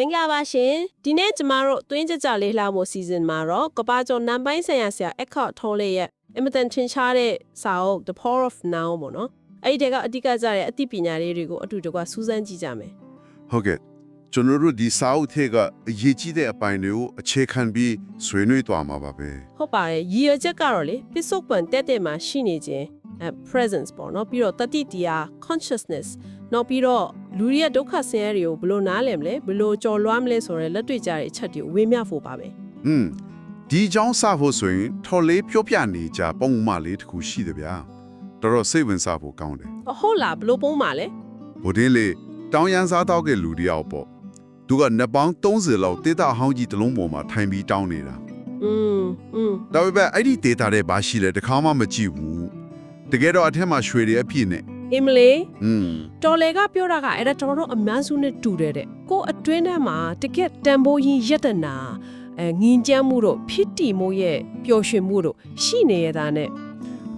မင်္ဂလာပါရှင်ဒီနေ့ကျမတို့တွင်းကြကြလေးလှဖို့ season မှာတော့ကပ္ပကျော်နံပိုင်းဆိုင်ရာဆရာ Eckhart Tolle ရဲ့အင်မတန်ထင်ရှားတဲ့စာအုပ် The Power of Now ပေါ့နော်အဲ့ဒီတကအဓိကကြတဲ့အသိပညာလေးတွေကိုအတူတကွစူးစမ်းကြည့်ကြမယ်ဟုတ်ကဲ့ ကျွန်တော်တို့ဒီစာအုပ်ထဲကအရေးကြီးတဲ့အပိုင်းတွေကိုအခြေခံပြီးဆွေးနွေးသွားမှာပါပဲဟုတ်ပါတယ်ရည်ရွယ်ချက်ကတော့လေပစ္စုပန်တက်တဲ့မှာရှိနေခြင်းအဲ presence ပေါ့နော်ပြီးတော့တတိတရား consciousness နောက်ပြီးတော့လူတွေရဲ့ဒုက္ခဆင်းရဲတွေကိုဘယ်လိုနားလည်မလဲဘယ်လိုကြော်လွှားမလဲဆိုတဲ့လက်တွေ့ကြတဲ့အချက်တွေကိုဝေမျှဖို့ပါပဲอืมဒီကြောင်းစဖို့ဆိုရင်ထော်လေးပြောပြနေကြပုံမှန်လေးတစ်ခုရှိတယ်ဗျာတော်တော်စိတ်ဝင်စားဖို့ကောင်းတယ်အဟုတ်လားဘယ်လိုပုံးပါလဲဘိုဒင်းလေးတောင်ရန်စားတော့ကလူတယောက်ပေါ့ သူကနှစ်ပေါင်း30လောက်တေတာဟောင်းကြီးတစ်လုံးပေါ်မှာထိုင်ပြီးတောင်းနေတာ อืมอืม ဒါပေမဲ့အဲ့ဒီဒေတာတဲ့ဘာရှိလဲတခါမှမကြည့်ဘူးတကယ်တော့အထက်မှာရွှေတွေအပြည့်နဲ့ အင်မလီ อืม တော်လေကပြောတာကအဲ့ဒါတော်တော်အများစုနဲ့တူတယ်တဲ့ကိုယ်အတွင်းထဲမှာတကက်တန်ဖိုးရင်ယတနာအဲငင်းကြမ်းမှုတို့ဖြစ်တီမှုရဲ့ပျော်ရွှင်မှုတို့ရှိနေရတာနဲ့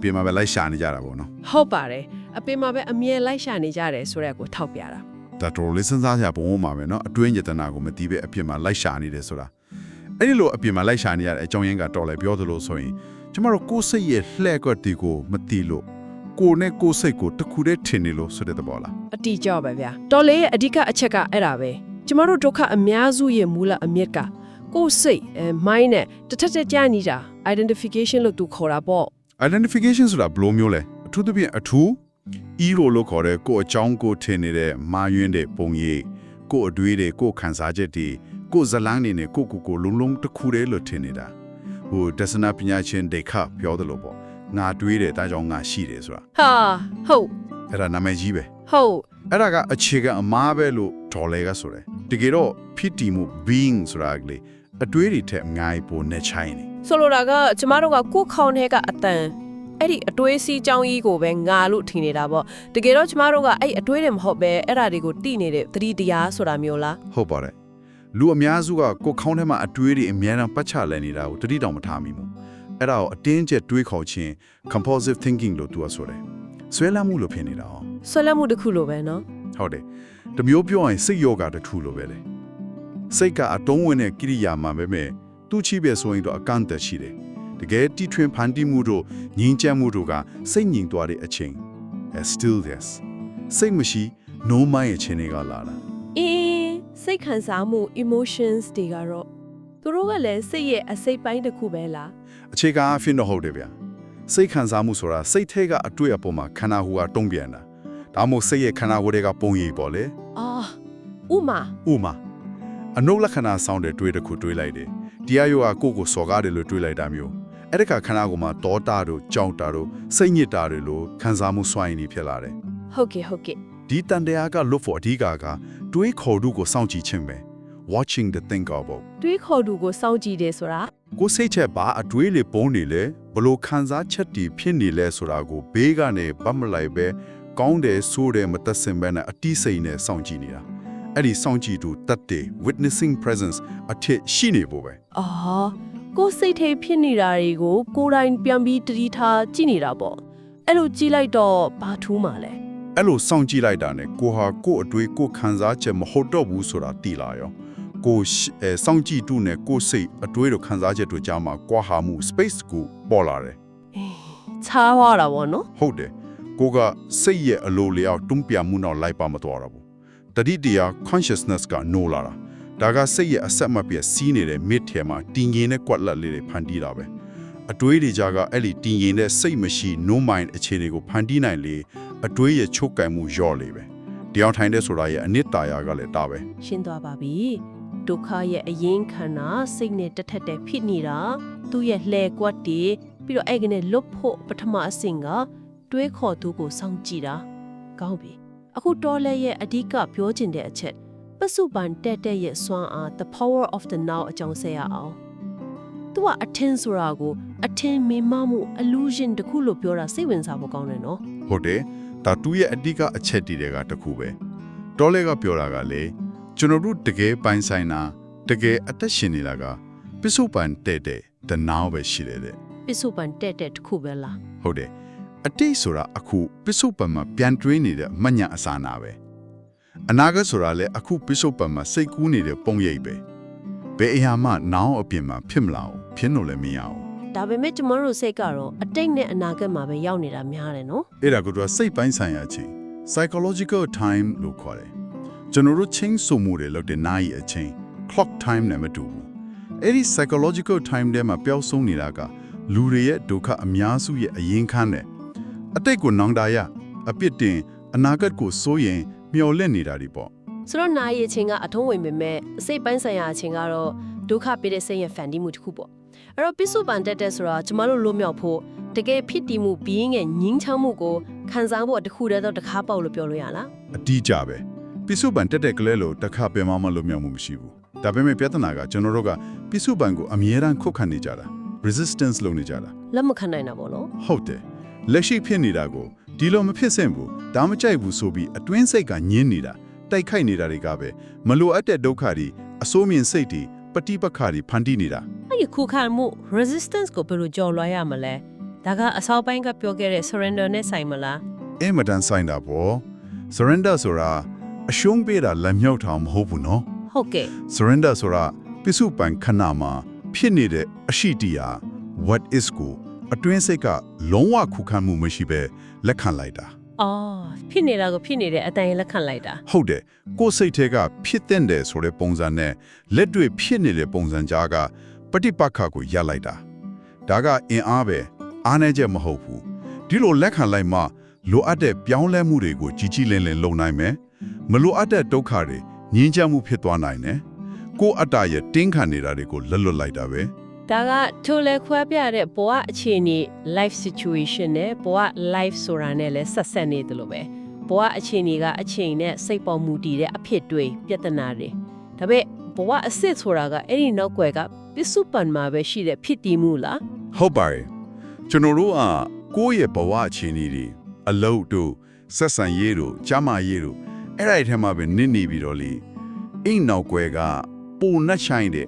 ပြင်မှာပဲလိုက်ရှာနေကြတာပေါ့နော် ဟုတ်ပါတယ်အပင်မှာပဲအမြဲလိုက်ရှာနေကြတယ်ဆိုရက်ကိုထောက်ပြတာ ဒါတော်တော်လေးစဉ်းစားကြပုံမှာပဲเนาะအတွင်းယတနာကိုမတီးပဲအပြင်မှာလိုက်ရှာနေတယ်ဆိုတာအဲ့ဒီလိုအပြင်မှာလိုက်ရှာနေရတဲ့အကြောင်းရင်းကတော်လဲပြောသလိုဆိုရင်ကျမတို့ကိုယ်စိတ်ရဲ့လှဲ့ကွက်တီကိုမတီးလို့ကိုယ်နဲ့ကိုယ်စိတ်ကိုတစ်ခုတည်းထင်နေလို့ဆိုတဲ့သဘောလား အတီကြောပဲဗျာတော်လေရဲ့အဓိကအချက်ကအဲ့ဒါပဲကျမတို့ဒုက္ခအများစုရဲ့မူလအမြစ်ကကိုယ်စိတ်အဲ mind နဲ့တစ်ထက်တစ်ကြာနေတာ identification လို့သူခေါ်တာပေါ့ identification ဆိုတာဘယ်လိုမျိုးလဲအထူးသဖြင့်အထူး ego လို့ခေါ်တဲ့ကိုယ်အကြောင်းကိုထင်နေတဲ့မာယွင်းတဲ့ပုံရိပ်ကိုယ်အတွေးတွေကိုယ်ခံစားချက်တွေကိုယ်ဇလန်းနေနဲ့ကိုယ့်ကိုယ်ကိုလုံးလုံးတစ်ခုတည်းလို့ထင်နေတာဟိုဒသနာပညာရှင်ဒေခပြောသလိုပေါ့ငါတွေးတယ်ဒါကြောင့်ငါရှိတယ်ဆိုတာဟာဟုတ်အဲ့ဒါနာမည်ကြီးပဲဟုတ်အဲ့ဒါကအခြေခံအမားပဲလို့ဒေါ်လဲကဆိုတယ်တကယ်တော့ဖြစ်တည်မှု being ဆိုတာကလေအတွေးတွေထက်အများကြီးပိုနေချိုင်းနေဆိုလိုတာကကျမတို့ကကိုယ်ခေါင်းထဲကအတန် အဲ့ဒီအတွေးစီးကြောင်းကြီးကိုပဲငါလို့ထင်နေတာပေါ့တကယ်တော့ကျမတို့ကအဲ့အတွေးတွေမဟုတ်ပဲအဲ့ဒါတွေကိုတိနေတဲ့သတိတရားဆိုတာမျိုးလား ဟုတ်ပါတယ်လူအများစုကကိုယ်ခေါင်းထဲမှာအတွေးတွေအများအားပတ်ချလဲနေတာကိုတတိတောင်မထားမိဘူးအဲ့ဒါကိုအတင်းကျပ်တွေးခေါ်ခြင်း compulsive thinking လို့သူကဆိုတယ်ဆွဲလမ်းမှုလို့ဖြစ်နေတာ哦 ဆွဲလန်းမှုတစ်ခုလိုပဲเนาะ ဟုတ်တယ်တမျိုးပြောရင်စိတ်ယောဂတစ်ခုလိုပဲလေစိတ်ကအတုံးဝင်တဲ့ကိရိယာမှာပဲမဲ့သူ့ချိပဲဆိုရင်တော့အကန့်အသတ်ရှိတယ် တကယ်တီထွင်ဖန်တီးမှုတို့ငြင်းချမ်းမှုတို့ကစိတ်ငြိမ်သွားတဲ့အချိန် as still this စိတ်မရှိ no mind ရဲ့ခြင်းတွေကလာတာအင်းစိတ်ခံစားမှု emotions တွေကတော့သူတို့ကလည်းစိတ်ရဲ့အစိတ်ပိုင်းတစ်ခုပဲလားအခြေခံအဖြစ်တော့ဟုတ်တယ်ဗျာစိတ်ခံစားမှုဆိုတာစိတ်ထဲကအတွေ့အပေါ်မှာခန္ဓာဟူကတုံ့ပြန်တာဒါမှမဟုတ်စိတ်ရဲ့ခန္ဓာဟူတွေကပုံရိပ်ပေါ့လေအာဥမာဥမာအနုလက္ခဏာဆောင်တဲ့တွေးတစ်ခုတွေးလိုက်တယ်တရားရောကကိုယ့်ကိုစော်ကားတယ်လို့တွေးလိုက်တာမျိုး အဲ့ဒီကခန္ဓာကိုယ်မှာတောတာတို့ကြောက်တာတို့စိတ်ညစ်တာတွေလို့ခံစားမှုစွမ်းရည်နေဖြစ်လာတယ်ဟုတ်ကဲ့ဟုတ်ကဲ့ဒီတန်တရားကလွတ်ဖို့အဓိကကတွေးခေါ်သူကိုစောင့်ကြည့်ခြင်းပဲ watching the think of it တွေးခေါ်သူကိုစောင့်ကြည့်တယ်ဆိုတာကိုယ်စိတ်ချက်ပါအတွေးလေးပုံနေလေဘလို့ခံစားချက်တီဖြစ်နေလဲဆိုတာကိုဘေးကနေဗတ်မလိုက်ပဲကောင်းတယ်ဆိုးတယ်မသက်စင်ပဲနဲ့အတိစိတ်နဲ့စောင့်ကြည့်နေတာ အဲ့ဒီစောင့်ကြည့်သူတတ်တယ် witnessing presence အထစ်ရှိနေဖို့ပဲအော်ကိုယ်စိတ်ထဲဖြစ်နေတာတွေကိုကိုယ်တိုင်ပြန်ပြီးတတိထားကြည့်နေတာပေါ့အဲ့လိုကြည့်လိုက်တော့ဘာထူးမှလဲအဲ့လိုစောင့်ကြည့်လိုက်တာနဲ့ကိုဟာကိုယ့်အတွေးကိုယ်ခံစားချက်မဟုတ်တော့ဘူးဆိုတာသိလာရောကိုရှအဲစောင့်ကြည့်သူနဲ့ကိုယ်စိတ်အတွေးတို့ခံစားချက်တို့ကြားမှာကွာဟာမှု space ကိုပေါ်လာတယ်ချားသွားတာပေါ့နော်ဟုတ်တယ်ကိုကစိတ်ရဲ့အလိုလျောက်တွန်းပြမှုနောက်လိုက်ပါမသွားတော့ဘူး တတိတရား consciousness က no လာတာဒါကစိတ်ရဲ့အဆက်မပြတ်စီးနေတဲ့ mid ထဲမှာတင်ငင်တဲ့ကွက်လက်လေးတွေဖန်တီးတာပဲအတွေးတွေကြကအဲ့ဒီတင်ငင်တဲ့စိတ်မရှိ no mind အခြေအနေကိုဖန်တီးနိုင်လေအတွေးရဲ့ချုပ်ကံမှုလျော့လေပဲတရားထိုင်တဲ့ဆိုတာရဲ့အနှစ်သာရကလည်းဒါပဲရှင်းသွားပါပြီဒုက္ခရဲ့အရင်ခန္ဓာစိတ်နဲ့တထက်တဲ့ဖြစ်နေတာသူ့ရဲ့လှဲကွက်တွေပြီးတော့အဲ့ကနေလွတ်ဖို့ပထမအဆင့်ကတွေးခေါ်သူကိုစောင့်ကြည့်တာကောင်းပြီ အခုတော်လဲရဲ့အဓိကပြောချင်တဲ့အချက်ပစုပန်တက်တဲ့ရဲ့စွမ်းအား the power of the now အကြောင်းဆက်ရအောင်သူကအထင်ဆိုတာကိုအထင်မေမမှု illusion တခုလို့ပြောတာစိတ်ဝင်စားဖို့ကောင်းတယ်နော်ဟုတ်တယ်ဒါသူရဲ့အဓိကအချက်တီတွေကတစ်ခုပဲတော်လဲကပြောတာကလေကျွန်တော်တို့တကယ်ပိုင်ဆိုင်တာတကယ်အသက်ရှင်နေတာကပစ္စုပန်တဲ့တဲ့တနာပဲရှိတယ်တဲ့ပစုပန်တက်တဲ့တခုပဲလားဟုတ်တယ် အတိတ်ဆိုတာအခုပစ္စုပန်မှာပြန်တွင်းနေတဲ့အမညာအစာနာပဲအနာဂတ်ဆိုတာလည်းအခုပိစုတ်ပံမှာစိတ်ကူးနေတဲ့ပုံရိပ်ပဲဘယ်အရာမှနောင်အပြင်မှာဖြစ်မလာဘူးဖြစ်လို့လည်းမရဘူးဒါပေမဲ့ကျမတို့စိတ်ကတော့အတိတ်နဲ့အနာဂတ်မှာပဲရောက်နေတာများတယ်နော်အဲ့ဒါကတော့စိတ်ပိုင်းဆိုင်ရာချင်း psychological time လို့ခေါ်တယ်ကျွန်တော်တို့ချင်းစုံမှုတွေလုပ်တဲ့နာရီအချိန် clock time နဲ့မတူဘူးအဲ့ဒီ psychological time ထဲမှာပျောက်ဆုံးနေတာကလူတွေရဲ့ဒုက္ခအများစုရဲ့အရင်ခန်းတယ် အတိတ်ကိုနောင်တရအပြစ်တင်အနာဂတ်ကိုစိုးရင်မျော်လင့်နေတာတွေပေါ့ဆိုတော့နာရီအချိန်ကအထုံးဝင်ပေမဲ့အစိတ်ပိုင်းဆိုင်ရာအချိန်ကတော့ဒုက္ခပေးတဲ့စိတ်ရဲ့ဖန်တီးမှုတစ်ခုပေါ့အဲ့တော့ပိစုပန်တက်တဲ့ဆိုတာကျမတို့လွတ်မြောက်ဖို့တကယ်ဖြစ်တည်မှုဘီးငယ်ငင်းချမ်းမှုကိုခံစားဖို့တစ်ခုတည်းတော့တစ်ခါပေါက်လို့ပြောလို့ရလားအတီးကြပဲပိစုပန်တက်တဲ့ကလေးလို့တစ်ခါပြန်မှမလို့မြောက်မှုမရှိဘူးဒါပေမဲ့ပြဿနာကကျွန်တော်တို့ကပိစုပန်ကိုအမြဲတမ်းခုတ်ခံနေကြတာ resistance လုပ်နေကြတာလက်မခံနိုင်တာပေါ့နော်ဟုတ်တယ် လက်ရှိဖြစ်နေတာကိုဒီလိုမဖြစ်စင်ဘူးဒါမကြိုက်ဘူးဆိုပြီးအတွင်းစိတ်ကညင်းနေတာတိုက်ခိုက်နေတာတွေကပဲမလိုအပ်တဲ့ဒုက္ခတွေအစိုးမြင်စိတ်တွေပฏิပက္ခတွေဖန်တီးနေတာအဲ့ဒီခုခံမှု resistance ကိုဘယ်လိုကြော်လွှားရမလဲဒါကအစောပိုင်းကပြောခဲ့တဲ့ surrender နဲ့ဆိုင်မလားအင်မတန်ဆိုင်တာပေါ့ surrender ဆိုတာအရှုံးပေးတာလက်မြောက်ထောင်မဟုတ်ဘူးနော်ဟုတ်ကဲ့ surrender ဆိုတာပိစုပန်ခဏမှာဖြစ်နေတဲ့အရှိတရား what is ကို အတွင်းစိတ်ကလုံးဝခုခံမှုမရှိဘဲလက်ခံလိုက်တာအော်ဖြစ်နေတာကိုဖြစ်နေတဲ့အတိုင်းလက်ခံလိုက်တာဟုတ်တယ်ကိုယ်စိတ်ထဲကဖြစ်တဲ့တယ်ဆိုတဲ့ပုံစံနဲ့လက်တွေ့ဖြစ်နေတဲ့ပုံစံကြားကပฏิပတ်ခကိုရပ်လိုက်တာဒါကအင်အားပဲအားနည်းချက်မဟုတ်ဘူးဒီလိုလက်ခံလိုက်မှလိုအပ်တဲ့ပြောင်းလဲမှုတွေကိုကြီးကြီးလင်းလင်းလုပ်နိုင်မယ်မလိုအပ်တဲ့ဒုက္ခတွေငြင်းချမ်းမှုဖြစ်သွားနိုင်တယ်ကိုယ်အတ္တရဲ့တင်းခံနေတာတွေကိုလက်လွတ်လိုက်တာပဲ ဒါကထိုလဲခွဲပြတဲ့ဘဝအခြေအနေ life situation နဲ့ဘဝ life ဆိုတာနဲ့လည်းဆက်ဆက်နေတယ်လို့ပဲဘဝအခြေအနေကအချိန်နဲ့စိတ်ပေါ်မူတည်တဲ့အဖြစ်တွေပြဿနာတွေဒါပေမဲ့ဘဝအစ်စ်ဆိုတာကအဲ့ဒီနောက်ွယ်ကပစ္စုပန်မှာပဲရှိတဲ့ဖြစ်တည်မှုလားဟုတ်ပါတယ်ကျွန်တော်တို့ကကိုယ့်ရဲ့ဘဝအခြေအနေတွေအလုပ်တို့ဆက်ဆံရေးတို့ကြားမရေးတို့အဲ့ဒါတွေထဲမှာပဲနစ်နေပြီးတော့လေအိမ်နောက်ွယ်ကပုံနှက်ဆိုင်တဲ့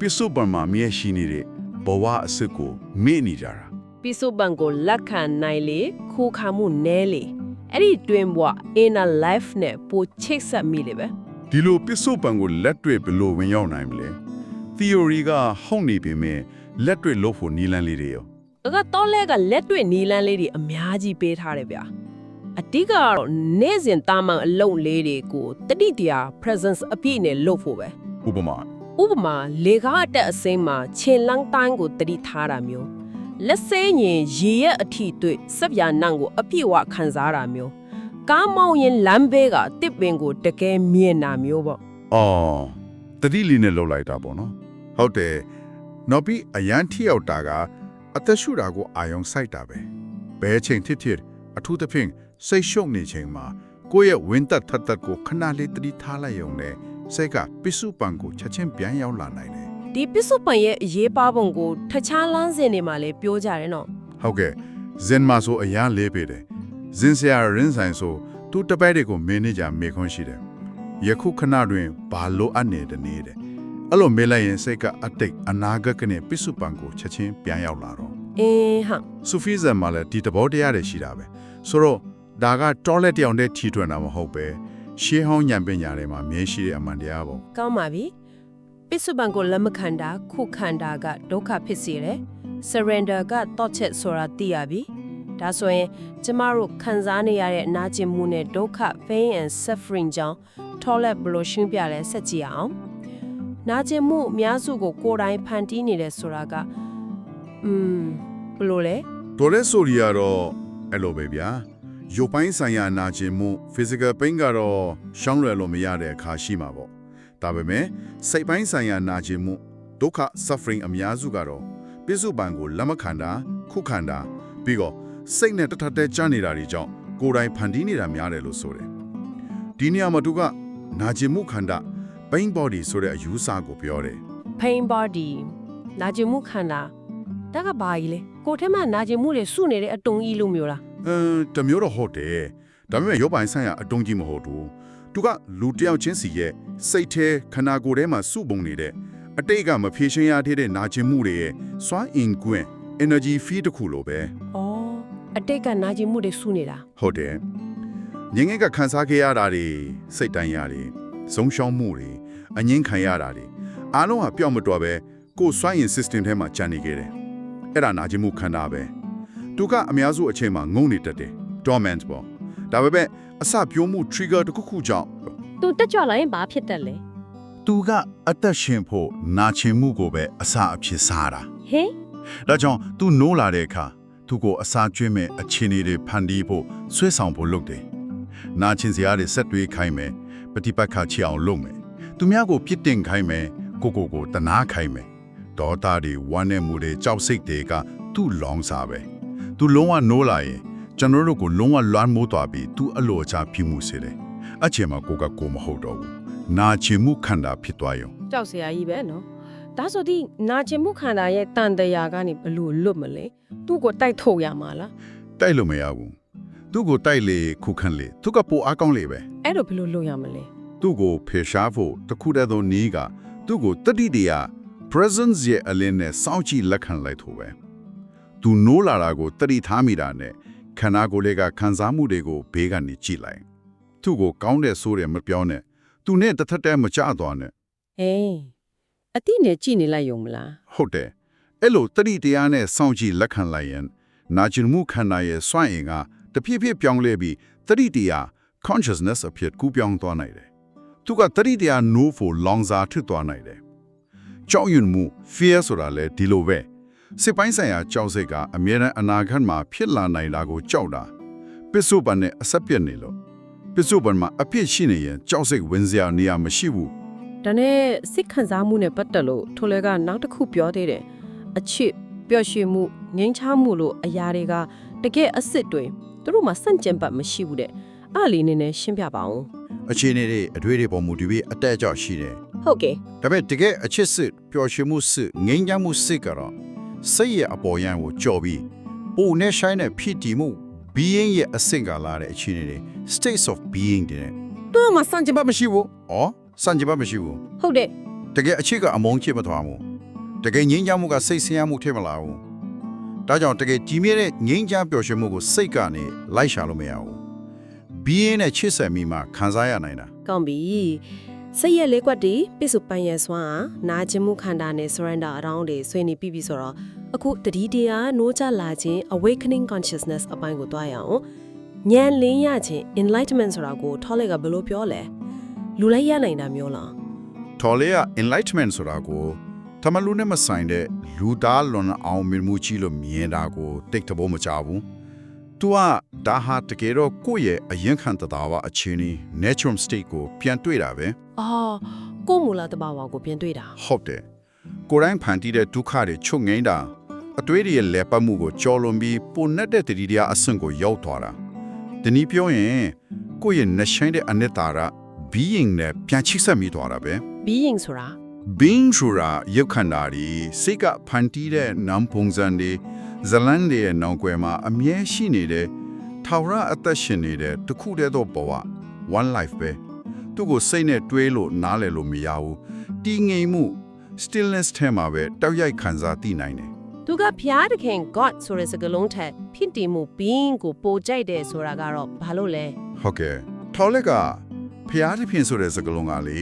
ပစ္စုပန်မှာမြဲရှိနေတဲ့ဘဝအစစ်ကိုမေ့နေကြတာပစ္စုပန်ကိုလက်ခံနိုင်လေခိုးခါမှုနဲလေအဲ့ဒီတွင်ဘဝ inner life နဲ့ပိုချိတ်ဆက်မိလေပဲဒီလိုပစ္စုပန်ကိုလက်တွေ့ဘယ်လိုဝင်ရောက်နိုင်မလဲ theory ကဟုတ်နေပေမဲ့လက်တွေ့လို့ဖို့နီးလန်းလေးတွေရောအကတော့လဲကလက်တွေ့နီလန်းလေးတွေအများကြီးပေးထားတယ်ဗျာအတိကကတော့နေ့စဉ်တာမန်အလုံးလေးတွေကိုတတိတရား presence အပြည့်နဲ့လုပ်ဖို့ပဲဥပမာ ဥပမာလေကားအတက်အစိမ်းမှာခြေလန်းတိုင်းကိုတတိထားတာမျိုးလက်စဲရင်ရေရဲ့အထီတွေ့စက်ပြာနံကိုအပြည့်ဝခံစားတာမျိုးကားမောင်းရင်လမ်းဘေးကတစ်ပင်ကိုတကယ်မြင်တာမျိုးပေါ့အော်တတိလီနဲ့လှုပ်လိုက်တာပေါ့နော်ဟုတ်တယ်နောက်ပြီးအရန်ထိရောက်တာကအသက်ရှူတာကိုအာယုံစိုက်တာပဲဘယ်ချိန်တစ်တစ်အထူးသဖြင့်စိတ်ရှုပ်နေချိန်မှာကိုယ့်ရဲ့ဝင်းသက်ထက်သက်ကိုခဏလေးတတိထားလိုက်ရုံနဲ့ စိတ်ကပစ္စုပန်ကိုချက်ချင်းပြန်ရောက်လာနိုင်တယ်ဒီပစ္စုပန်ရဲ့အရေးပါပုံကိုတခြားလမ်းစဉ်တွေမှာလည်းပြောကြတယ်နော်ဟုတ်ကဲ့ဇင်မာဆိုအရန်လေးပေတယ်ဇင်ဆရာရင်းဆိုင်ဆိုသူတပည့်တွေကိုမင်းနေကြမေခွန်းရှိတယ်ယခုခဏတွင်ဘာလို့အပ်နေတယ်နေတယ်အဲ့လိုမေးလိုက်ရင်စိတ်ကအတိတ်အနာဂတ်ကနေပစ္စုပန်ကိုချက်ချင်းပြန်ရောက်လာတော့အင်းဟာဆူဖီဇမ်မှာလည်းဒီသဘောတရားတွေရှိတာပဲဆိုတော့ဒါကတောလက်တယောက်နဲ့ထီထွင်တာမဟုတ်ပဲ ရှေးဟောင်းညံပညာတွေမှာမြဲရှိတဲ့အမှန်တရားပေါ့ကောင်းပါပြီပစ္စုပန်ကိုလက်မခံတာခုခံတာကဒုက္ခဖြစ်စေတယ် surrender ကတော့ချက်ဆိုတာသိရပြီဒါဆိုရင်ကျမတို့ခံစားနေရတဲ့အနာကျင်မှုနဲ့ဒုက္ခ pain and suffering ကြောင့်ထောလက်ဘလို့ရှင်းပြလဲဆက်ကြည့်အောင်နာကျင်မှုအများစုကိုကိုယ်တိုင်ဖန်တီးနေတယ်ဆိုတာကอืมဘလို့လဲတော်လဲဆိုရီကတော့အဲ့လိုပဲဗျာ ရုပ်ပိုင်းဆိုင်ရာနာကျင်မှု physical pain ကတော့ရှောင်းလွယ်လို့မရတဲ့အခါရှိမှာပေါ့ဒါပေမဲ့စိတ်ပိုင်းဆိုင်ရာနာကျင်မှုဒုက္ခ suffering အများစုကတော့ပြစ္စုပန်ကိုလက်မခံတာခုခံတာပြီးတော့စိတ်နဲ့တထက်တဲကြနေတာတွေကြောင့်ကိုယ်တိုင်ဖန်တီးနေတာများတယ်လို့ဆိုတယ်ဒီနေရာမှာသူကနာကျင်မှုခန္ဓာ pain body ဆိုတဲ့အယူအဆကိုပြောတယ် pain body နာကျင်မှုခန္ဓာဒါကဘာကြီးလဲ ကိုယ်ထဲမှာနာကျင်မှုတွေစုနေတဲ့အတုံးကြီးလို့မျိုးလားအမ်တမျိုးတော့ဟုတ်တယ်ဒါပေမဲ့ရုပ်ပိုင်းဆိုင်ရာအတုံးကြီးမဟုတ်ဘူးသူကလူတစ်ယောက်ချင်းစီရဲ့စိတ်ထဲခန္ဓာကိုယ်ထဲမှာစုပုံနေတဲ့အတိတ်ကမဖြေရှင်းရသေးတဲ့နာကျင်မှုတွေရဲ့စွမ်းအင်ကွင်း energy feed တစ်ခုလိုပဲ။အော်အတိတ်ကနာကျင်မှုတွေစုနေတာဟုတ်တယ်ငငယ်ကခန်းစားခဲ့ရတာတွေစိတ်တိုင်းရတယ်ဆုံးရှုံးမှုတွေအငင်းခံရတာတွေအားလုံးကပြောင်းမတော်ပဲကိုယ်စွမ်းရင် system ထဲမှာကြံနေခဲ့တယ် အဲ့ဒါနာကျင်မှုခန္ဓာပဲသူကအများစုအချိန်မှာငုံနေတတ်တယ် dormant ပေါ့ဒါပေမဲ့အစပြောမှု trigger တစ်ခုခုကြောင့်သူတက်ကြွလာရင်ဘာဖြစ်တတ်လဲသူကအသက်ရှင်ဖို့နာကျင်မှုကိုပဲအစအဖြစ်စားတာဟေးဒါကြောင့်သူနိုးလာတဲ့အခါသူကိုအစာကျွေးမဲ့အခြေအနေတွေဖန်တီးဖို့ဆွဲဆောင်ဖို့လုပ်တယ်။နာကျင်စရာတွေဆက်တွေးခိုင်းမယ်။ပฏิပတ်ခါချီအောင်လုပ်မယ်။သူများကိုပြစ်တင်ခိုင်းမယ်။ကိုကိုကိုတနာခိုင်းမယ်။ ဒေါသတွေဝမ်းနည်းမှုတွေကြောက်စိတ်တွေကသူ့လောင်စားပဲ။သူလုံးဝနိုးလာရင်ကျွန်တော်တို့ကိုလုံးဝလွမ်းမိုးသွားပြီးသူအလိုအချပြမှုစေတယ်။အချိန်မှာကိုကကိုမဟုတ်တော့ဘူး။နာကျင်မှုခန္ဓာဖြစ်သွားရုံကြောက်စရာကြီးပဲနော်ဒါဆိုဒီနာကျင်မှုခန္ဓာရဲ့တန်တရာကနေဘလို့လွတ်မလဲသူ့ကိုတိုက်ထုတ်ရမှာလားတိုက်လို့မရဘူး။သူ့ကိုတိုက်လေခုခံလေသူကပိုအားကောင်းလေပဲအဲ့လိုဘလို့လွတ်ရမလဲသူ့ကိုဖေရှားဖို့တခုတည်းသောနီးကသူ့ကိုတတိတရာ presence ရဲ့အလင်းနဲ့စောင့်ကြည့်လက်ခံလိုက်ထို့ပဲသူနိုးလာတာကိုတတိထားမိတာနဲ့ခန္ဓာကိုယ်လေးကခံစားမှုတွေကိုဘေးကနေကြည့်လိုက်သူ့ကိုကောင်းတဲ့ဆိုးတယ်မပြောနဲ့သူနဲ့တစ်ထက်တည်းမကြသွားနဲ့ဟေးအတိနဲ့ကြည်နေလိုက်ရုံမလားဟုတ်တယ်အဲ့လိုတတိတရားနဲ့စောင့်ကြည့်လက်ခံလိုက်ရင်နာကျင်မှုခန္ဓာရဲ့စွန့်အင်ကတဖြည်းဖြည်းပြောင်းလဲပြီးတတိတရား consciousness အဖြစ်ကူးပြောင်းသွားနိုင်တယ်သူကတတိတရား know for long စာထွတ်သွားနိုင်တယ် ကြောက်ရွံ့မှု fear ဆိုတာလဲဒီလိုပဲစစ်ပိုင်းဆိုင်ရာကြောက်စိတ်ကအမြဲတမ်းအနာဂတ်မှာဖြစ်လာနိုင်တာကိုကြောက်တာပစ္စုပန်နဲ့အဆက်ပြတ်နေလို့ပစ္စုပန်မှာအပြစ်ရှိနေရင်ကြောက်စိတ်ဝင်စရာနေရာမရှိဘူးဒါနဲ့စိတ်ခံစားမှုနဲ့ပတ်သက်လို့ထိုလဲကနောက်တစ်ခုပြောသေးတယ်အချစ်ပျော်ရွှင်မှုငြိမ်းချမ်းမှုလို့အရာတွေကတကယ်အစ်စ်တွေသူတို့မှာစန့်ကျင်ဘတ်မရှိဘူးတဲ့အဲ့လေးနေနဲ့ရှင်းပြပါအောင်အခြေအနေတွေအတွေ့အကြုံပေါ်မူတည်ပြီးအတက်အကျရှိတယ် ဟုတ်ကဲ့ဒါပေမဲ့တကယ်အချစ်စစ်ပျော်ရွှင်မှုစစ်ငြိမ်းချမ်းမှုစစ်ကတော့စိတ်ရဲ့အပေါ်ယံကိုကြော်ပြီးပုံနဲ့ဆိုင်တဲ့ဖြစ်တည်မှု being ရဲ့အဆင့်ကလာတဲ့အခြေအနေတွေ states of being တွေနဲ့သူမှစံချင်ပါမရှိဘူး။အော်စံချင်ပါမရှိဘူးဟုတ်တယ်။တကယ်အချစ်ကအမုန်းချစ်မသွားဘူး။တကယ်ငြိမ်းချမ်းမှုကစိတ်ဆင်းရဲမှုထည့်မလာဘူး။ဒါကြောင့်တကယ်ကြီးမြဲတဲ့ငြိမ်းချမ်းပျော်ရွှင်မှုကိုစိတ်ကနေလိုက်ရှာလို့မရဘူး။ being နဲ့ချစ်ဆက်မိမှခံစားရနိုင်တာကောင်းပြီ စိတ်ရဲ့လေးကွက်တီပိစုပန်ရဲ့စွမ်းအားနာကျင်မှုခန္ဓာနဲ့ surrender အတောင်းတွေဆွေးနေပြီပြီဆိုတော့အခုတတိတရားနိုးကြလာခြင်း awakening consciousness အပိုင်းကိုတွားရအောင်ဉာဏ်လင်းရခြင်း enlightenment ဆိုတာကိုထောလက်ကဘယ်လိုပြောလဲလူလိုက်ရနိုင်တာမျိုးလားထော်လေက enlightenment ဆိုတာကိုတမလူနဲ့မဆိုင်တဲ့လူသားလွန်အောင်မြင်မှုကြီးလို့မြင်တာကိုတိတ်တဘောမချဘူး။ तू ကဒါဟာတကယ်တော့ကိုယ့်ရဲ့အရင်ခံတသာဝအခြေအနေ natural state ကိုပြန်တွေ့တာပဲအော်ကိုယ်မူလာတဘာဝကိုပြင်တွေ့တာဟုတ်တယ်။ကိုယ်တိုင်းဖန်တီးတဲ့ဒုက္ခတွေချုပ်ငိမ့်တာအတွေးတွေရဲ့လဲပတ်မှုကိုကြော်လွန်ပြီးပုံနဲ့တဲ့တတိတရားအဆင့်ကိုရောက်သွားတာ။ဒီနည်းပြောရင်ကိုယ့်ရဲ့နှဆိုင်တဲ့အနှစ်သာရ being နဲ့ပြန်ချိတ်ဆက်မိသွားတာပဲ။ being ဆိုတာ being ဆိုတာရုပ်ခန္ဓာတွေစိတ်ကဖန်တီးတဲ့နာမ်ပုံစံတွေ ဇလန်တွေရဲ့နောက်ွယ်မှာအမြဲရှိနေတဲ့ထာဝရအသက်ရှင်နေတဲ့တစ်ခုတည်းသောဘဝ one life ပဲသူ့ကိုစိတ်နဲ့တွေးလို့နားလည်လို့မရဘူးတည်ငြိမ်မှု stillness ထဲမှာပဲတောက်ရိုက်ခံစားသိနိုင်တယ်သူကဖျားတခင် God ဆိုတဲ့စကားလုံးထက်ဖြစ်တည်မှု being ကိုပိုကြိုက်တယ်ဆိုတာကတော့ဘာလို့လဲဟုတ်ကဲ့ထော်လက်ကဖျားတစ်ဖြင့်ဆိုတဲ့စကားလုံးကလေ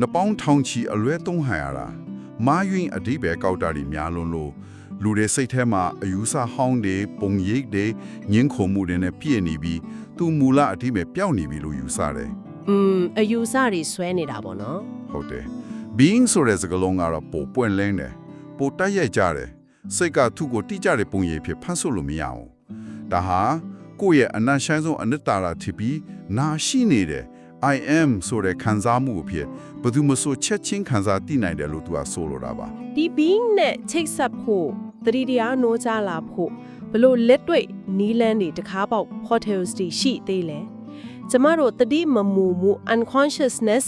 နှပေါင်းထောင်ချီအလွဲသုံးဟန်ရတာမာယွင်အဓိပ္ပာယ်ကောက်တာတွေများလွန်းလို့ လူတွေစိတ်ထဲမှာအယူဆဟောင်းတွေပုံရိပ်တွေညှင်းခုန်မှုတွေနဲ့ပြည့်နေပြီးသူမူလအဓိပ္ပာယ်ပျောက်နေပြီလို့ယူဆတယ်อืมအယူဆတွေဆွဲနေတာပေါ့နော်ဟုတ်တယ် being ဆိုတဲ့စကားလုံးကတော့ပိုပွင့်လင်းတယ်ပိုတိုက်ရိုက်ကြတယ်စိတ်ကသူ့ကိုတိကျတဲ့ပုံရိပ်ဖြစ်ဖန်ဆုပ်လို့မရအောင်ဒါဟာကိုယ့်ရဲ့အနတ်ဆိုင်ဆုံးအနိတ္တရာဖြစ်ပြီးနာရှိနေတယ် I am ဆိုတဲ့ခံစားမှုအဖြစ်ဘယ်သူမဆိုချက်ချင်းခံစားသိနိုင်တယ်လို့သူကဆိုလိုတာပါဒီ being နဲ့ချိတ်ဆက်ဖို့ တတိတရားနိုးကြလာဖို့ဘလို့လက်တွေ့နီးလန်းတွေတကားပေါက် hotels တွေရှိသေးလဲကျမတို့တတိမမူမှု unconsciousness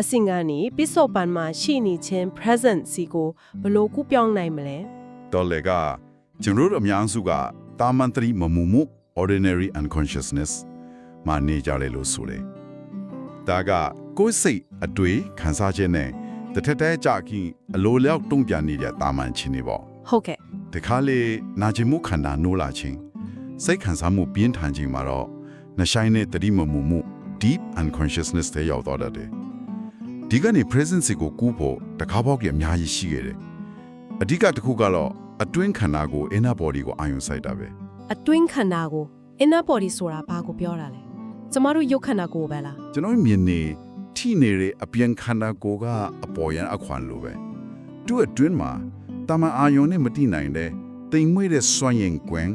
အစင်ကနေပိစောပန်မှာရှိနေခြင်း present စီကိုဘလို့ကူပြောင်းနိုင်မလဲတော်လေကကျွန်တော်တို့အများစုကတာမန်တရီမမူမှု ordinary unconsciousness မှာနေကြတယ်လို့ဆိုတယ်ဒါကကိုယ်စိတ်အတွေ့ခံစားခြင်းနဲ့တစ်ထက်တည်းကြခင်အလိုလျောက်တုံ့ပြန်နေတဲ့တာမန်ခြင်းတွေပေါ့ ဟုတ်ကဲ့ဒီခါလေနာကျင်မှုခန္ဓာနိုးလာခြင်းစိတ်ခံစားမှုပြင်းထန်ခြင်းမှာတော့နှဆိုင်တဲ့တတိမမှုမှု deep unconsciousness တဲ့ရောက်သွားတတ်တယ်ဒီကနေ presence ကိုကူးဖို့တကားပေါက်ကြီးအများကြီးရှိခဲ့တယ်အဓိကတစ်ခုကတော့အတွင်းခန္ဓာကို inner body ကိုအာရုံစိုက်တာပဲအတွင်းခန္ဓာကို inner body ဆိုတာဘာကိုပြောတာလဲကျမတို့ရုပ်ခန္ဓာကိုယ်ပဲလားကျွန်တော်မြင်နေထိနေတဲ့အပြန်ခန္ဓာကိုယ်ကအပေါ်ရန်အခွန်လိုပဲသူ့အတွင်းမှာ တာမန်အာယုံနဲ့မတိနိုင်တဲ့တိမ်မွေ့တဲ့စွမ်းရင်ကွင်း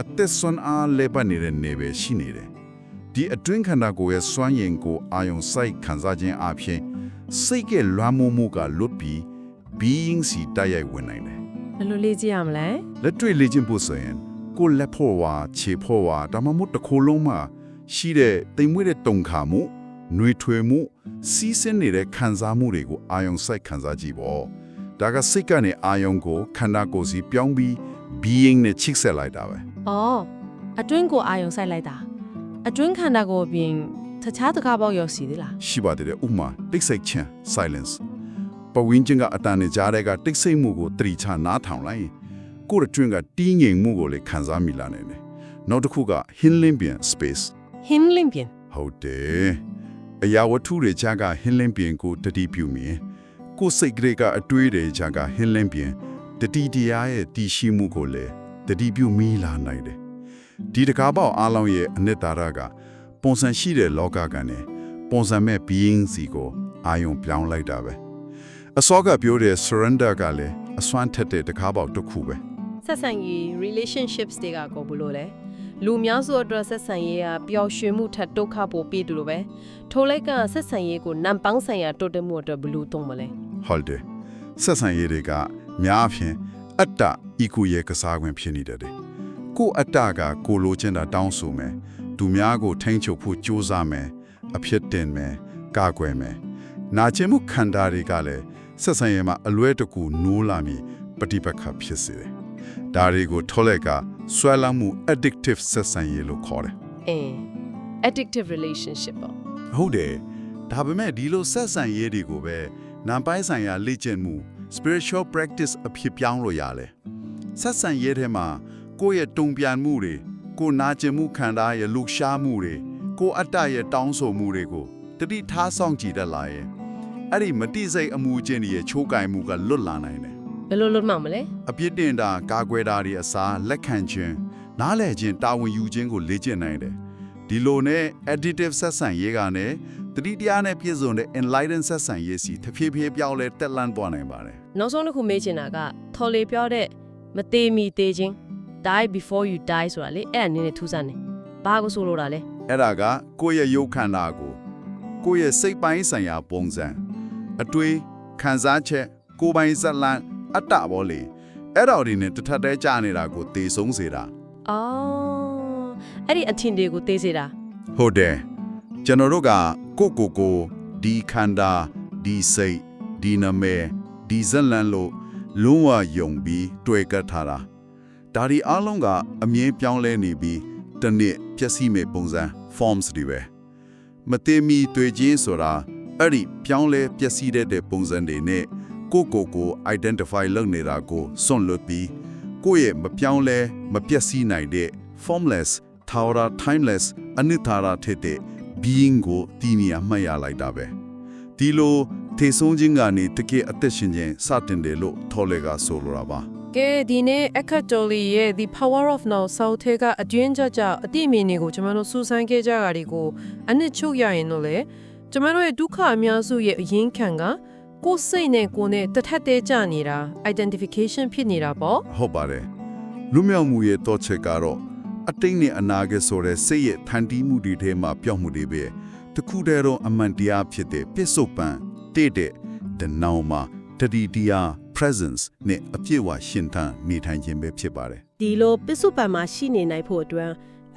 အသက်စွမ်းအားလဲပတ်နေတဲ့နေပဲရှိနေတယ်ဒီအတွင်းခန္ဓာကိုယ်ရဲ့စွမ်းရင်ကိုအာယုံစိုက်ခံစားခြင်းအပြင်စိတ်ကလွမ်းမိုးမှုကလွတ်ပြီး being စီတိုက်ရိုက်ဝင်နိုင်တယ်ဘယ်လိုလေ့ကြည့်ရမလဲလက်တွေ့လေ့ကျင့်ဖို့ဆိုရင်ကိုယ်လက်ဖို့ဝါခြေဖို့ဝါဒါမှမဟုတ်တစ်ခုလုံးမှာရှိတဲ့တိမ်မွေ့တဲ့တုံခါမှုနှွေထွေမှုစီးဆင်းနေတဲ့ခံစားမှုတွေကိုအာယုံစိုက်ခံစားကြည့်ပေါ့ ဒါကစိတ်ကနေအာယုံကိုခန္ဓာကိုယ်စီပြောင်းပြီး being နဲ့ချိတ်ဆက်လိုက်တာပဲ။အော်အတွင်းကိုအာယုံစိုက်လိုက်တာ။အတွင်းခန္ဓာကိုယ်အပြင်တခြားတကားပေါက်ရောစီသေးလားရှိပါတယ်ဥပမာတိတ်ဆိတ်ခြင်း silence ပဝင်းချင်းကအတန်နဲ့ကြားတဲ့ကတိတ်ဆိတ်မှုကိုတတိချနားထောင်လိုက်ရင်ကိုယ်အတွင်းကတင်းငိမ်မှုကိုလည်းခံစားမိလာနိုင်တယ်နောက်တစ်ခုက healing being space ။ဟင်းလင်းပြင်ဟုတ်တယ်အရာဝတ္ထုတွေချာကဟင်းလင်းပြင်ကိုတတိပြုမြင် ကိုယ်စိတ်ကလေးကအတွေးတွေချာကဟင်းလင်းပြင်တတိတရားရဲ့တည်ရှိမှုကိုလည်းတတိပြုမိလာနိုင်တယ်ဒီတကားပေါက်အားလုံးရဲ့အနှစ်သာရကပုံစံရှိတဲ့လောကကနေပုံစံမဲ့ being စီကိုအာယုံပြောင်းလိုက်တာပဲအစောကပြောတဲ့ surrender ကလည်းအစွမ်းထက်တဲ့တကားပေါက်တစ်ခုပဲဆက်ဆံရေး relationships တွေကကိုဘလို့လဲလူများစုအတွက်ဆက်ဆံရေးကပျော်ရွှင်မှုထက်ဒုက္ခပိုပြီးတူလို့ပဲထိုလိုက်ကဆက်ဆံရေးကိုနံပန်းဆိုင်ရာတိုးတက်မှုအတွက်ဘလို့သုံးမလဲ ဟုတ်တယ်ဆက်ဆံရေးတွေကများအဖြစ်အတ္တဤကိုရဲ့ကစားခွင့်ဖြစ်နေတယ်တဲ့ကိုယ်အတ္တကကိုလိုချင်တာတောင်းဆိုမယ်သူများကိုထိန်းချုပ်ဖို့ကြိုးစားမယ်အဖြစ်တင်မယ်ကာကွယ်မယ်နာကျင်မှုခန္ဓာတွေကလည်းဆက်ဆံရေးမှာအလွဲတကူနိုးလာပြီးပฏิပက္ခဖြစ်စေတယ်ဒါတွေကိုထောလက်ကဆွဲလမ်းမှု addictive ဆက်ဆံရေးလို့ခေါ်တယ်အင်း addictive relationship ပေါ့ဟုတ်တယ်ဒါပေမဲ့ဒီလိုဆက်ဆံရေးတွေကိုပဲ နာမ်ပိုင်းဆိုင်ရာလေ့ကျင့်မှု spiritual practice အဖြစ်ပြောင်းလို့ရတယ်ဆက်ဆံရေးထဲမှာကိုယ့်ရဲ့တုံ့ပြန်မှုတွေကိုယ်နာကျင်မှုခံစားရဲ့လှုပ်ရှားမှုတွေကိုယ့်အတ္တရဲ့တောင်းဆိုမှုတွေကိုတတိထားဆောင်ကြည့်တတ်လာရင်အဲ့ဒီမတိစိတ်အမှုချင်းတွေရဲ့ချိုးကင်မှုကလွတ်လာနိုင်တယ်ဘယ်လိုလုပ်မှမလဲအပြစ်တင်တာကာကွယ်တာတွေအစားလက်ခံခြင်းနားလည်ခြင်းတာဝန်ယူခြင်းကိုလေ့ကျင့်နိုင်တယ်ဒီလိုနဲ့ additive ဆက်ဆံရေးကနဲ့ တတိတရားနဲ့ပြည့်စုံတဲ့ enlightened ဆက်ဆံရေးစီတဖြည်းဖြည်းပြောင်းလဲတက်လန့်သွားနိုင်ပါတယ်နောက်ဆုံးတစ်ခုမေးချင်တာကထော်လေပြောတဲ့မသေးမီသေးခြင်း die before you die ဆိုတာလေအဲ့အနေနဲ့ထူးဆန်းတယ်ဘာကိုဆိုလိုတာလဲအဲ့ဒါကကိုယ့်ရဲ့ရုပ်ခန္ဓာကိုကိုယ့်ရဲ့စိတ်ပိုင်းဆိုင်ရာပုံစံအတွေးခံစားချက် ကိုယ်ပိုင်ဇက်လန်းအတ္တဘောလေအဲ့တော်ဒီနဲ့တစ်ထပ်တည်းကြာနေတာကိုသေဆုံးစေတာအော်အဲ့ဒီအထင်တွေကိုသိစေတာဟုတ်တယ်ကျွန်တော်တို့က ကိုယ့်ကိုယ်ကိုဒီခန္ဓာဒီစိတ်ဒီနမဲဒီဇက်လန်လို့လုံးဝယုံပြီးတွေ့ကပ်ထားတာဒါဒီအလုံးကအမြင်ပြောင်းလဲနေပြီးတစ်နှစ်ပြည့်စည်မဲ့ပုံစံ forms တွေပဲမသိမီတွေ့ချင်းဆိုတာအဲ့ဒီပြောင်းလဲပြည့်စည်တဲ့ပုံစံတွေနဲ့ကိုယ့်ကိုယ်ကို identify လုပ်နေတာကိုစွန့်လွတ်ပြီးကိုယ့်ရဲ့မပြောင်းလဲမပြည့်စည်နိုင်တဲ့ formless ထာဝရ timeless အနိထာရထက်တဲ့ being ကိုတည်နေရမှတ်ရလိုက်တာပဲဒီလိုထေဆုံးခြင်းကနေတကယ်အသက်ရှင်ခြင်းစတင်တယ်လို့ထော်လေကဆိုလိုတာပါကဲဒီနေ့အခက်တော်လီရဲ့ The Power of Now ဆောက်ထဲကအကျွင်းကြကြအတိအမြင်တွေကိုကျွန်တော်တို့စူးစမ်းခဲ့ကြတာတွေကိုအနှစ်ချုပ်ရရင်တော့လေကျွန်တော်တို့ရဲ့ဒုက္ခအများစုရဲ့အရင်းခံကကိုယ်စိတ်နဲ့ကိုယ်နဲ့တစ်ထက်တည်းကြနေတာ identification ဖြစ်နေတာပေါ့ဟုတ်ပါတယ်လူမြောက်မှုရဲ့တော့ချက်ကတော့ အတိတ်နဲ့အနာဂတ်ဆိုတဲ့စိတ်ရဲ့ထန်တီးမှုတွေထဲမှာပြောင်းမှုတွေပဲတခုတည်းတော့အမှန်တရားဖြစ်တဲ့ပစ္စုပန်တဲ့တဲ့တနောင်မှာတတိတရား presence နဲ့အပြည့်အဝရှင်သန်နေထိုင်ခြင်းပဲဖြစ်ပါတယ်ဒီလိုပစ္စုပန်မှာရှိနေနိုင်ဖို့အတွက်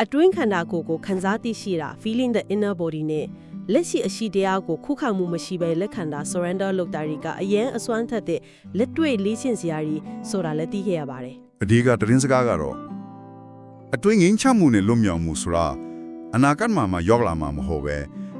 အတွင်းခန္ဓာကိုယ်ကိုခံစားသိရှိတာ feeling the inner body နဲ့လက်ရှိအရှိတရားကိုခုခံမှုမရှိဘဲလက်ခံတာ surrender လုပ်တာတွေကအရင်အစွမ်းထက်တဲ့လက်တွေ့လေ့ကျင့်စရာတွေဆိုတာလည်းသိခဲ့ရပါတယ်အဒီကတရင်စကားကတော့ အတွင်းငင်းချမှုနဲ့လွတ်မြောက်မှုဆိုတာအနာဂတ်မှာမှရောက်လာမှာမဟုတ်ပဲ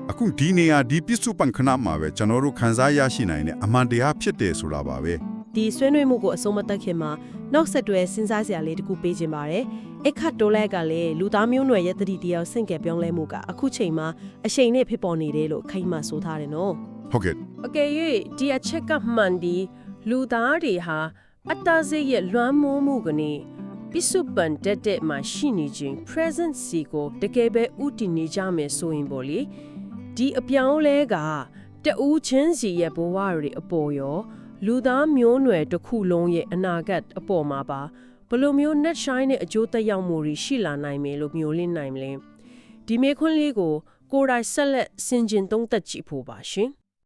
အခုဒီနေရာဒီပစ္စုပန်ခဏမှာပဲကျွန်တော်တို့ခံစားရရှိနိုင်တဲ့အမှန်တရားဖြစ်တယ်ဆိုတာပါပဲဒီဆွေးနွေးမှုကိုအဆုံးမသတ်ခင်မှာနောက်ဆက်တွဲစဉ်းစားစရာလေးတစ်ခုပေးခြင်းပါတယ်အခတ်တိုလက်ကလည်းလူသားမျိုးနွယ်ရဲ့တတိတရားဆင့်ကဲပြောင်းလဲမှုကအခုချိန်မှာအချိန်နဲ့ဖြစ်ပေါ်နေတယ်လို့ခိုင်မှဆိုထားတယ်နော်ဟုတ်ကဲ့အကယ်၍ဒီအချက်ကမှန်ဒီလူသားတွေဟာအတ္တစိတ်ရဲ့လွမ်းမိုးမှုကနေ ပိစုပန်တက်တဲ့မှာရှိနေခြင်း present စီကိုတကယ်ပဲဥတည်နေကြမယ်ဆိုရင်ပေါ့လေဒီအပြောင်းလဲကတဦးချင်းစီရဲ့ဘဝတွေအပေါ်ရောလူသားမျိုးနွယ်တစ်ခုလုံးရဲ့အနာဂတ်အပေါ်မှာပါဘယ်လိုမျိုး net shine နဲ့အကျိုးသက်ရောက်မှုတွေရှိလာနိုင်မယ်လို့မျိုးလင့်နိုင်မလဲဒီမေခွန်းလေးကိုကိုယ်တိုင်ဆက်လက်ဆင်ခြင်သုံးသပ်ကြည့်ဖို့ပါရှင်